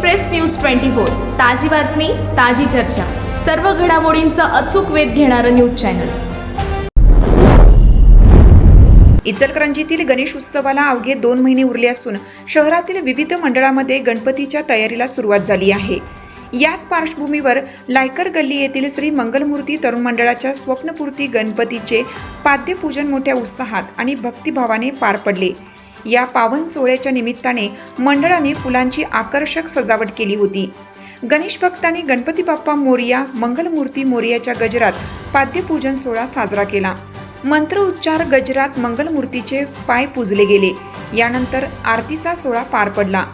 Express news twenty four ताजी बातमी ताजी चर्चा. सर्व घडामोडींचा अचूक वेध घेणारं न्यूज चॅनल. इचलकरंजीतील गणेश उत्सवाला अवघे दोन महिने उरले असून शहरातील विविध मंडळामध्ये गणपतीच्या तयारीला सुरुवात झाली आहे. याच पार्श्वभूमीवर लायकर गल्ली येथील श्री मंगलमूर्ती तरुण मंडळाच्या स्वप्नपूर्ती गणपतीचे पाद्यपूजन मोठ्या उत्साहात आणि भक्तिभावाने पार पडले. या पावन सोहळ्याच्या निमित्ताने मंडळाने फुलांची आकर्षक सजावट केली होती. गणेश भक्तांनी गणपती बाप्पा मोरिया मंगलमूर्ती मोरियाच्या गजरात पाद्यपूजन सोहळा साजरा केला. मंत्रोच्चार गजरात मंगलमूर्तीचे पाय पूजले गेले. यानंतर आरतीचा सोहळा पार पडला.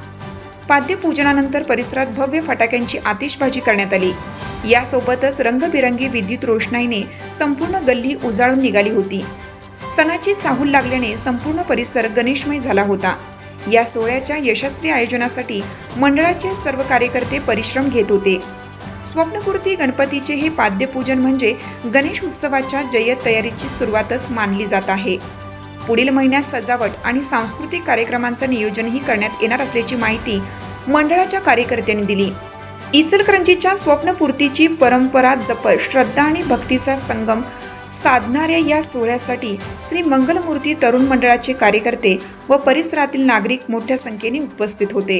पाद्यपूजनानंतर परिसरात भव्य फटाक्यांची आतिषबाजी करण्यात आली. यासोबतच रंगबिरंगी विद्युत रोषणाईने संपूर्ण गल्ली उजाळून निघाली होती. सणाची चाहूल लागल्याने संपूर्ण परिसर गणेशमय झाला होता. या सोहळ्याच्या यशस्वी आयोजनासाठी मंडळाचे सर्व कार्यकर्ते परिश्रम घेत होते. स्वप्नपूर्ती गणपतीचे हे पाद्यपूजन म्हणजे गणेश उत्सवाच्या जय्यत तयारीची सुरुवातच मानली जात आहे. पुढील महिन्यात सजावट आणि सांस्कृतिक कार्यक्रमांचं नियोजनही करण्यात येणार असल्याची माहिती मंडळाच्या कार्यकर्त्यांनी दिली. इचलकरंजीच्या स्वप्नपूर्तीची परंपरा जपत श्रद्धा आणि भक्तीचा संगम साधणाऱ्या या सोहळ्यासाठी श्री मंगलमूर्ती तरुण मंडळाचे कार्यकर्ते व परिसरातील नागरिक मोठ्या संख्येने उपस्थित होते.